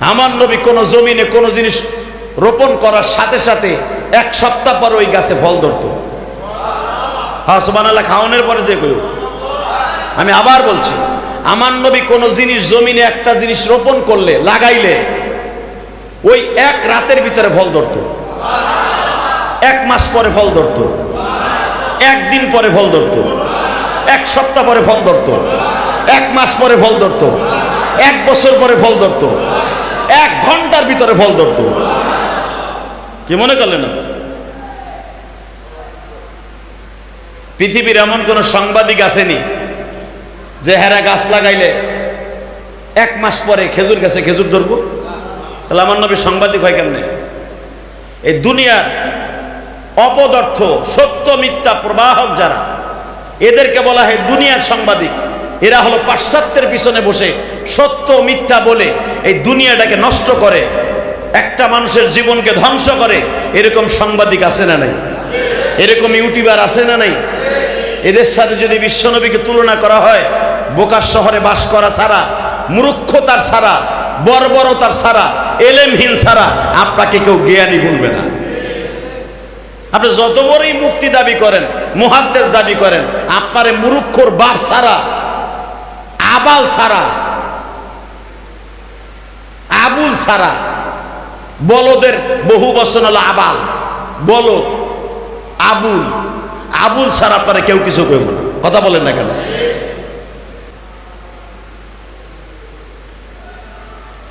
আমার নবী কোনো জমিনে কোনো জিনিস রোপণ করার সাথে সাথে এক সপ্তাহ পর ওই গাছে ফল ধরতো। সুবহানাল্লাহ, খাওয়ানোর পরে যে কইও আমি আবার বলছি, আমার নবী কোন জিনিস জমিনে একটা জিনিস রোপণ করলে, লাগাইলে, ওই এক রাতের ভিতরে ফল ধরত। এক মাস পরে ফল ধরত। একদিন পরে ফল ধরত। এক সপ্তাহ পরে ফল ধরত। এক মাস পরে ফল ধরত। এক বছর পরে ফল ধরত। এক ঘণ্টার ভিতরে ফল ধরত। কি মনে করলেন? পৃথিবীর এমন কোন সাংবাদিক আসেনি যে হেরা গাছ লাগাইলে এক মাস পরে খেজুর গাছে খেজুর ধরবো? তাহলে আমার নবী সাংবাদিক হয় কেমনে? এই দুনিয়ার অপদর্থ, সত্য, মিথ্যা, প্রবাহক যারা, এদেরকে বলা হয় দুনিয়ার সাংবাদিক। এরা হলো পাশ্চাত্যের পিছনে বসে সত্য মিথ্যা বলে এই দুনিয়াটাকে নষ্ট করে, একটা মানুষের জীবনকে ধ্বংস করে। এরকম সাংবাদিক আছে না নাই? এরকম ইউটিউবার আছে না নাই? এদের সাথে যদি বিশ্বনবীকে তুলনা করা হয়, বোকার শহরে বাস করা ছাড়া, মূর্খতার ছাড়া, বর্বরতার ছাড়া, এলেমহীন ছাড়া আপনাকে কেউ জ্ঞানী বলবে না। আপনি যত বড়ই মুক্তি দাবি করেন, মুহাদ্দেস দাবি করেন, আপনারে মুরুক্ষর বাপ ছাড়া আবাল সারা, আবুল সারা। বলদের বহু বচন হলো আবাল, বলদ, আবুল। আবুল ছাড়া আপনারা কেউ কিছু কইব না, কথা বলেন না কেন?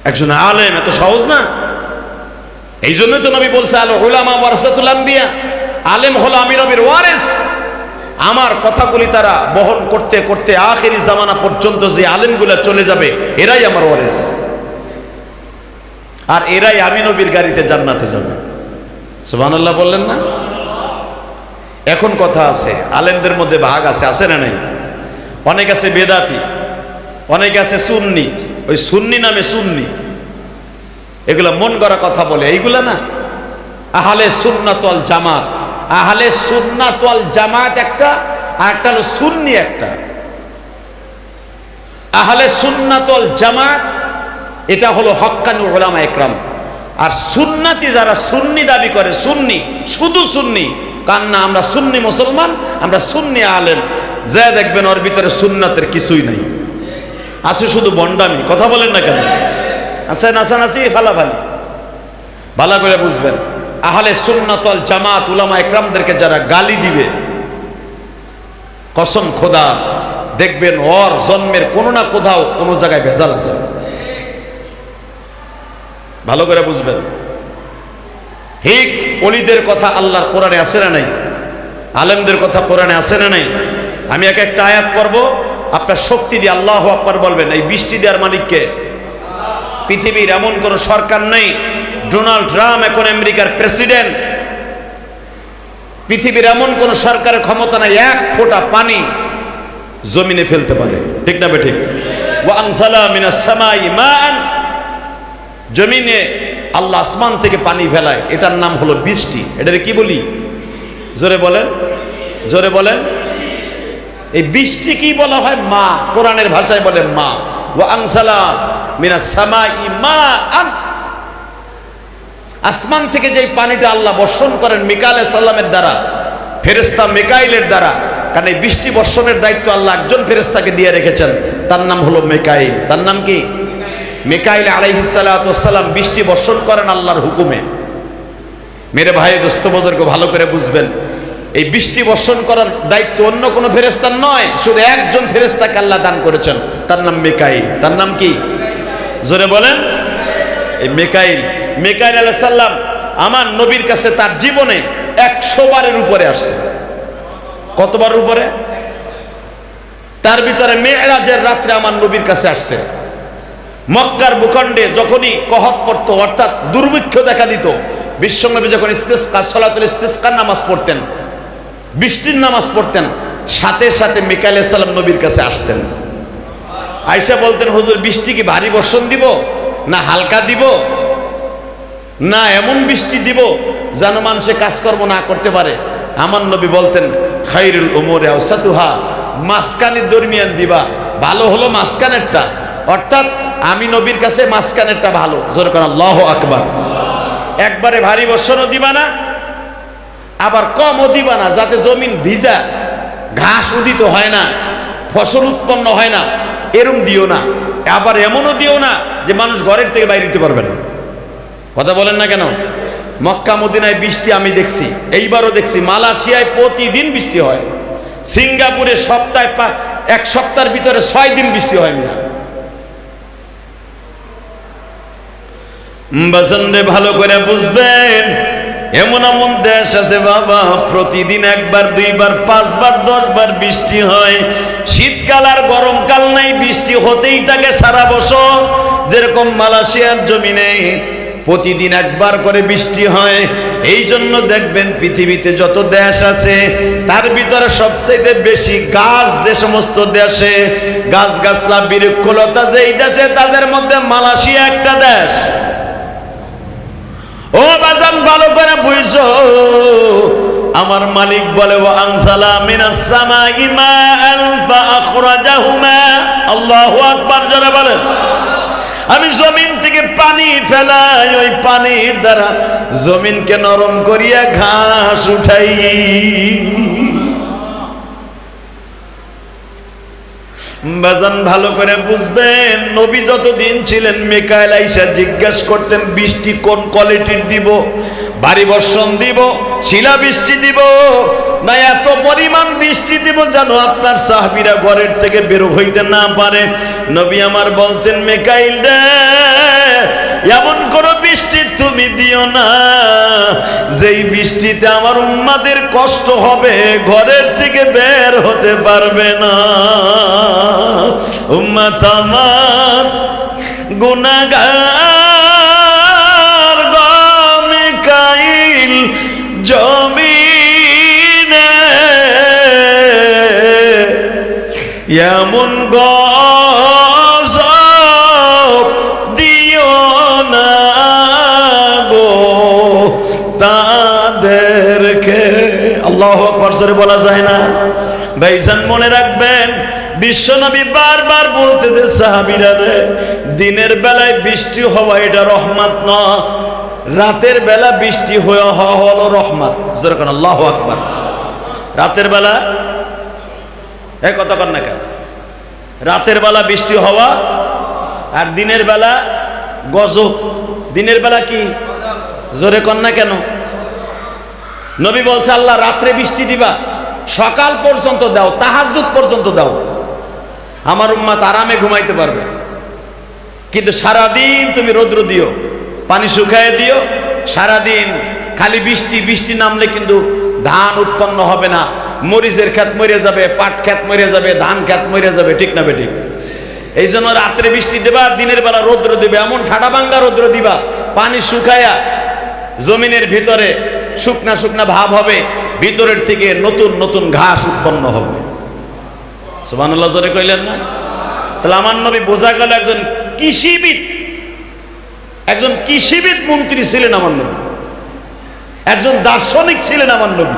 একজন আলেম, এত সহজ না? এই জন্য তো নবী বলছে আল উলামা ওয়ারাসাতুল আম্বিয়া। আলেম হলো আমি নবীর ওয়ারিস। আমার কথাগুলি তারা বহন করতে করতে আখেরি জামানা পর্যন্ত যে আলেমগুলা চলে যাবে, এরাই আমার ওয়ারিস। আর এরাই আমি নবীর গাড়িতে জান্নাতে যাবে। সুবহানাল্লাহ বললেন না? এখন কথা আছে, আলেমদের মধ্যে ভাগ আছে আছে না নাই? অনেক আছে বেদাতি, অনেক আছে সুন্নি, ওই সুন্নি নামে সুন্নি। এগুলা মন করা কথা বলে, এইগুলা না? আহলে সুন্নাতল জামাত। আহলে সুন্নাতল জামাত একটা, আর একটা হলো সুন্নি একটা। আহলে সুন্নাতল জামাত, এটা হলো হক্কানি ওলামা একরাম। আর সুন্নাতি যারা সুন্নি দাবি করে, সুন্নি, শুধু সুন্নি কান না আমরা সুন্নি মুসলমান, আমরা সুন্নি আলেম। যা দেখবেন ওর ভিতরে সুন্নাতের কিছুই নাই। আছে শুধু বন্ডামি, কথা বলেন না কেন? আছে নাসানাসি ফালাফালি। ভালো করে বুঝবেন। আহলে সুন্নাতল জামাত উলামা একরামদেরকে যারা গালি দিবে, কসম খোদা, দেখবেন ওর জন্মের কোনো না কোথাও কোনো জায়গায় ভেজাল আছে। ভালো করে বুঝবেন। ঠিক অলিদের কথা আল্লাহর কোরআনে আছে না নাই? আলেমদের কথা কোরআনে আছে না নাই? আমি এক একটা আয়াত করব আপনার শক্তি দিয়ে আল্লাহ আকবার বলবেন, এই বৃষ্টি দেওয়ার মালিককে। পৃথিবীর এমন কোন সরকার নেই ডোনাল্ড ট্রাম্প এখন আমেরিকার প্রেসিডেন্ট। পৃথিবীর এমন কোন সরকারের ক্ষমতা নাই, এক ফোঁটা পানি জমিনে ফেলতে পারে। ঠিক না বে ঠিক ওয়াংসালা মিনাস সামাই মান জমিনে আল্লাহ আসমান থেকে পানি ফেলায়, এটার নাম হলো বৃষ্টি। এটারে কি বলি? জোরে বলেন। জোরে বলেন। এই বৃষ্টি কি বলা হয়? মা। কোরআনের ভাষায় বলে মা। ও আংসালা মিনা সামাই মা আসমান থেকে যে পানিটা আল্লাহ বর্ষণ করেন মিকাল সাল্লামের দ্বারা ফেরেস্তা মেকাইলের দ্বারা, কারণ এই বৃষ্টি বর্ষণের দায়িত্ব আল্লাহ একজন ফেরেস্তাকে দিয়ে রেখেছেন, তার নাম হলো মেকাইল। তার নাম কি? মেকাইল আলাইহিসালাম বৃষ্টি বর্ষণ করেন আল্লাহর হুকুমে। মেরে ভাই দোস্তবদরকে ভালো করে বুঝবেন, এই বৃষ্টি বর্ষণ করার দায়িত্ব অন্য কোনো ফেরেস্তার নয়, শুধু একজন ফেরেস্তাকে আল্লাহ দান করেছেন, তার নাম মেকাইল। তার নাম কি? জোরে বলেন, এই মেকাইল মেকাইল আলাহ সাল্লাম আমার নবীর কাছে তার জীবনে একশো বারের উপরে আসছে। কতবার উপরে? তার ভিতরে মেয়েরাজের রাত্রে আমার নবীর কাছে আসছে। মক্কার ভূখণ্ডে যখনই কহত পড়তো, অর্থাৎ দুর্ভিক্ষ দেখা দিত, বিশ্বনবী যখন ইস্তেস্কা, সলাতুল ইস্তেস্কার নামাজ পড়তেন, বৃষ্টির নামাজ পড়তেন, সাথে সাথে মিকাইল সালাম নবীর কাছে আসতেন। আইসা বলতেন, হুজুর, বৃষ্টি কি ভারী বর্ষণ দিব না হালকা দিব? না এমন বৃষ্টি দিব যেন মানুষে কাজকর্ম না করতে পারে। আমার নবী বলতেন, খাইরুল উমরে আওসাতুহা মাসকানের দরমিয়ান দিবা, ভালো হলো মাসকানেরটা অর্থাৎ আমি নবীর কাছে মাঝখানেরটা ভালো। জোরে করেন আল্লাহ আকবার। একবারে ভারী বর্ষণও দিবা না, আবার কমও দিবা না, যাতে জমিন ভিজা, ঘাস উদিত হয় না, ফসল উৎপন্ন হয় না, এরম দিও না। আবার এমনও দিও না যে মানুষ ঘরের থেকে বাইরে দিতে পারবে না। কথা বলেন না কেন? মক্কা মদিনায় বৃষ্টি আমি দেখছি, এইবারও দেখছি। মালয়েশিয়ায় প্রতিদিন বৃষ্টি হয়। সিঙ্গাপুরে সপ্তাহে এক সপ্তাহের ভিতরে ছয় দিন বৃষ্টি হয় না। বাসন্দে ভালো করে বুঝবেন, এমন এমন দেশ আছে বাবা, প্রতিদিন একবার, দুইবার, পাঁচবার, দশবার বৃষ্টি হয়। শীতকাল আর গরমকাল নাই, বৃষ্টি হতেই থাকে সারা বছর। যেরকম মালয়েশিয়ার জমিনে প্রতিদিন একবার করে বৃষ্টি হয়। এই জন্য দেখবেন পৃথিবীতে যত দেশ আছে, তার ভিতরে সবচেয়ে বেশি গাছ যে সমস্ত দেশে গাছ গাছলা বৃক্ষলতা যেই দেশে, তাদের মধ্যে মালয়েশিয়া একটা দেশ। ও বাজান, ভালো করে বুঝছ? আমার মালিক বলে, ও আনসালা মিনাস সামাই মাআন ফাআখরাজাহু মা আল্লাহু আকবার যারা বলেন। আমি জমিন থেকে পানি ফেলাই ওই পানির দ্বারা জমিনকে নরম করিয়া ঘাস উঠাই। বাজান ভালো করে বুঝবেন, নবী যতদিন ছিলেন, মেকাইল আইসা জিজ্ঞাসা করতেন, বৃষ্টি কোন কোয়ালিটির দিব? ভারী বর্ষণ দিব? শিলা বৃষ্টি দিব? না, এত পরিমাণ বৃষ্টি দিব যেন আপনার সাহাবিরা ঘরের থেকে বের হইতে না পারে। নবী আমার বলতেন, মেকাইল রে, এমন কোনো বৃষ্টি তুমি দিও না। যেই বৃষ্টিতে আমার উম্মাদের কষ্ট হবে, ঘরের থেকে বের হতে পারবে না। উম্মাত আমার গুনাগার এমন গজব দিও না গো তাদেরকে। আল্লাহ আকবার বলা যায় না? ভাইজান মনে রাখবেন বিশ্বনবী বারবার বলতে যে, সাহাবিরা রে, দিনের বেলায় বৃষ্টি হওয়া এটা রহমত না। রাতের বেলা বৃষ্টি হয়ে হওয়া হলো রহমত। আল্লাহ আকবার। রাতের বেলা এ কর না কেন? রাতের বেলা বৃষ্টি হওয়া আর দিনের বেলা গজব। দিনের বেলা কি? জোরে কর না কেন? নবী বলছে, আল্লাহ, রাত্রে বৃষ্টি দিবা, সকাল পর্যন্ত দাও, তাহাজ্জুদ পর্যন্ত দাও। আমার উম্মাত আরামে ঘুমাইতে পারবে। কিন্তু সারাদিন তুমি রৌদ্র দিও, পানি শুকায় দিও, সারাদিন খালি বৃষ্টি বৃষ্টি নামলে কিন্তু ধান উৎপন্ন হবে না। মরিচের ক্ষেত মরে যাবে, পাট ক্ষেত মরে যাবে, ধান ক্ষেত মরে যাবে, ঠিক না বেঠিক? এই জন্য রাত্রে বৃষ্টি দেবা, দিনের বেলা রৌদ্র দেবে, এমন ঠাডা ভাঙ্গা রৌদ্র দিবা, পানি শুকায়া জমিনের ভিতরে শুকনা শুকনা ভাব হবে, ভিতরের থেকে নতুন নতুন ঘাস উৎপন্ন হবে। সুবহানাল্লাহ, জোরে কইলেন না? তাহলে আমার নবী বোঝা গেল একজন কৃষিবিদ একজন কৃষিবিদ মন্ত্রী ছিলেন আমার নবী, একজন দার্শনিক ছিলেন আমার নবী।